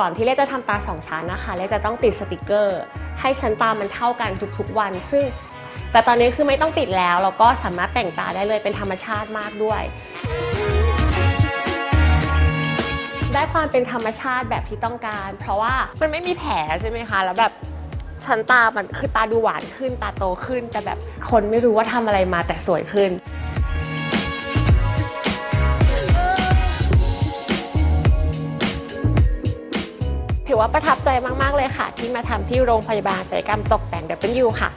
ก่อนที่เลจะทำตาสองชั้นนะคะเลจะต้องติดสติกเกอร์ ให้ชั้นตามันเท่ากันทุกๆวัน ซึ่งแต่ตอนนี้คือไม่ต้องติดแล้วแล้วก็สามารถแต่งตาได้เลยเป็นธรรมชาติมากด้วย ได้ความเป็นธรรมชาติแบบที่ต้องการ เพราะว่ามันไม่มีแผลใช่ไหมคะ แล้วแบบชั้นตามันคือตาดูหวานขึ้นตาโตขึ้นแต่แบบคนไม่รู้ว่าทำอะไรมาแต่สวยขึ้น ถือว่าประทับใจมาก ๆ เลยค่ะ ที่มาทำที่โรงพยาบาลศัลยกรรมตกแต่ง W ค่ะ